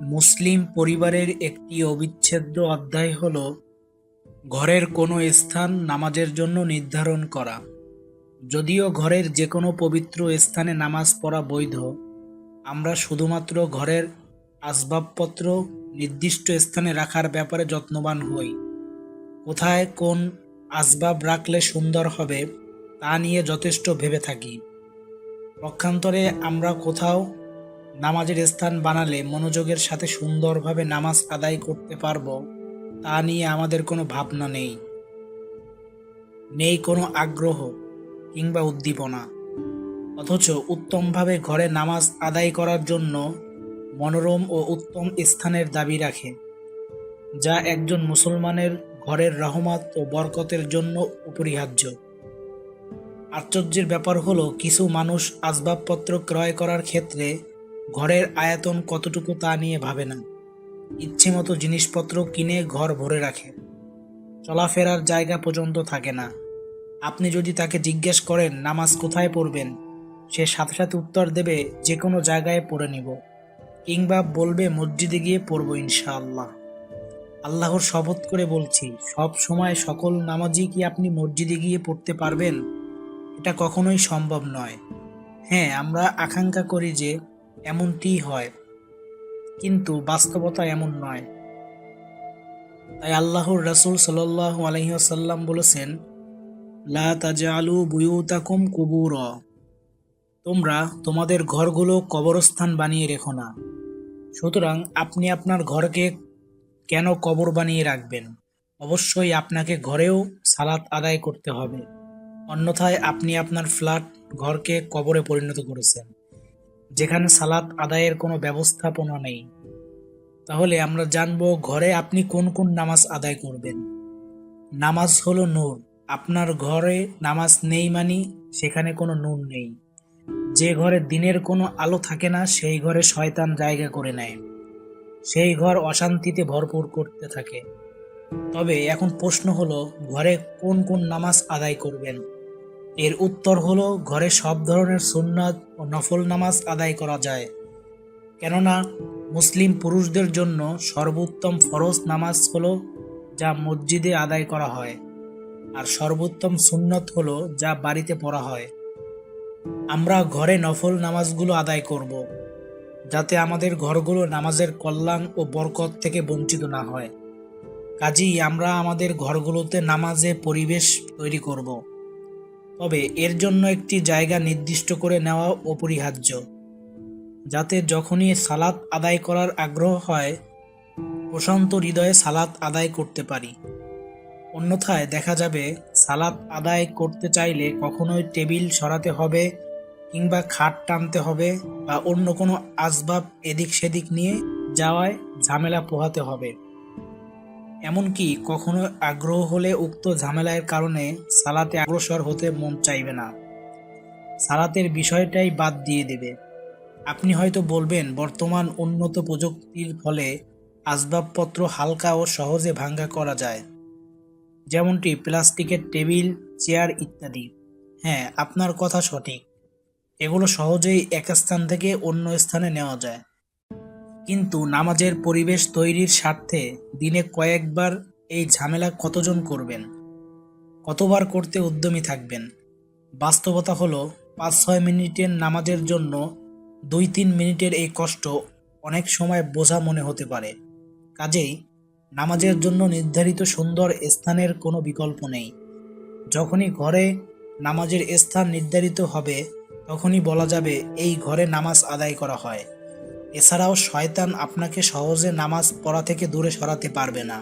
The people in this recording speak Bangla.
মুসলিম পরিবারের একটি অবিচ্ছেদ্য অধ্যায় হল ঘরের কোনো স্থান নামাজের জন্য নির্ধারণ করা। যদিও ঘরের যে কোনো পবিত্র স্থানে নামাজ পড়া বৈধ, আমরা শুধুমাত্র ঘরের আসবাবপত্র নির্দিষ্ট স্থানে রাখার ব্যাপারে যত্নবান হই। কোথায় কোন আসবাব রাখলে সুন্দর হবে তা নিয়ে যথেষ্ট ভেবে থাকি। পক্ষান্তরে আমরা কোথাও নামাজের স্থান বানালে মনোযোগের সাথে সুন্দরভাবে নামাজ আদায় করতে পারব, তা নিয়ে আমাদের কোনো ভাবনা নেই। নেই কোনো আগ্রহ কিংবা উদ্দীপনা। অথচ উত্তমভাবে ঘরে নামাজ আদায় করার জন্য মনোরম ও উত্তম স্থানের দাবি রাখে, যা একজন মুসলমানের ঘরের রহমত ও বরকতের জন্য অপরিহার্য। আশ্চর্যের ব্যাপার হলো, কিছু মানুষ আসবাবপত্র ক্রয় করার ক্ষেত্রে ঘরের আয়তন কতটুকু তা নিয়ে ভাবে না। ইচ্ছে মতো জিনিসপত্র কিনে ঘর ভরে রাখে। চলাফেরার জায়গা পর্যন্ত থাকে না। আপনি যদি তাকে জিজ্ঞেস করেন, নামাজ কোথায় পড়বেন? সে সাথে সাথে উত্তর দেবে, যে কোনো জায়গায় পড়ে নিব। কিংবা বলবে, মসজিদে গিয়ে পড়ব ইনশাআল্লাহ। আল্লাহর শপথ করে বলছি, সব সময় সকল নামাজই কি আপনি মসজিদে গিয়ে পড়তে পারবেন? এটা কখনোই সম্ভব নয়। হ্যাঁ আমরা আকাঙ্ক্ষা করি যে এমনটি হয়, কিন্তু বাস্তবতা এমন নয়। তাই আল্লাহর রাসূল সাল্লাল্লাহু আলাইহি ওয়াসাল্লাম বলেছেন, লা বুয়ুতাকুম কুবুর। তোমরা তোমাদের ঘরগুলো কবরস্থান বানিয়ে রেখো না। সুতরাং আপনি আপনার ঘরকে কেন কবর বানিয়ে রাখবেন? অবশ্যই আপনাকে ঘরেও সালাত আদায় করতে হবে। অন্যথায় আপনি আপনার ফ্ল্যাট ঘরকে কবরে পরিণত করেছেন। যেখানে সালাত আদায়ের কোনো ব্যবস্থাপনা নেই। তাহলে আমরা জানব ঘরে আপনি কোন কোন নামাজ আদায় করবেন। নামাজ হলো নূর। আপনার ঘরে নামাজ নেই মানি, সেখানে কোনো নূর নেই। যে ঘরে দিনের কোনো আলো থাকে না, সেই ঘরে শয়তান জায়গা করে নেয়। সেই ঘর অশান্তিতে ভরপুর করতে থাকে। তবে এখন প্রশ্ন হলো, ঘরে কোন কোন নামাজ আদায় করবেন? এর উত্তর হলো, ঘরে সব ধরনের সুন্নাত ও নফল নামাজ আদায় করা যায়। কেননা, মুসলিম পুরুষদের জন্য সর্বোত্তম ফরজ নামাজ হলো যা মসজিদে আদায় করা হয়, আর সর্বোত্তম সুন্নত হলো যা বাড়িতে পড়া হয়। আমরা ঘরে নফল নামাজগুলো আদায় করব, যাতে আমাদের ঘরগুলো নামাজের কল্যাণ ও বরকত থেকে বঞ্চিত না হয়। কাজেই আমরা আমাদের ঘরগুলোতে নামাজে পরিবেশ তৈরি করব। তবে এর জন্য একটি জায়গা নির্দিষ্ট করে নেওয়া অপরিহার্য, যাতে যখনই সালাত আদায় করার আগ্রহ হয়, প্রশান্ত হৃদয়ে সালাত আদায় করতে পারি। অন্যথায় দেখা যাবে, সালাত আদায় করতে চাইলে কখনোই টেবিল সরাতে হবে কিংবা খাট টানতে হবে বা অন্য কোনো আসবাব এদিক সেদিক নিয়ে যাওয়ায় ঝামেলা পোহাতে হবে। এমনকি কখনো আগ্রহ হলে উক্ত ঝামেলার কারণে সালাতে অগ্রসর হতে মন চাইবে না। সালাতের বিষয়টাই বাদ দিয়ে দেবে। আপনি হয়তো বলবেন, বর্তমান উন্নত প্রযুক্তির ফলে আসবাবপত্র হালকা ও সহজে ভাঙ্গা করা যায়। যেমনটি প্লাস্টিকের টেবিল, চেয়ার ইত্যাদি। হ্যাঁ আপনার কথা সঠিক। এগুলো সহজেই এক স্থান থেকে অন্য স্থানে নেওয়া যায়। কিন্তু নামাজের পরিবেশ তৈরির স্বার্থে দিনে কয়েকবার এই ঝামেলা কতজন করবেন? কতবার করতে উদ্যমী থাকবেন? বাস্তবতা হলো পাঁচ ছয় মিনিটের নামাজের জন্য দুই তিন মিনিটের এই কষ্ট অনেক সময় বোঝা মনে হতে পারে। কাজেই নামাজের জন্য নির্ধারিত সুন্দর স্থানের কোনো বিকল্প নেই। যখনই ঘরে নামাজের স্থান নির্ধারিত হবে, তখনই বলা যাবে এই ঘরে নামাজ আদায় করা হয়। এছাড়াও শয়তান আপনাকে সহজে নামাজ পড়া থেকে দূরে সরাতে পারবে না।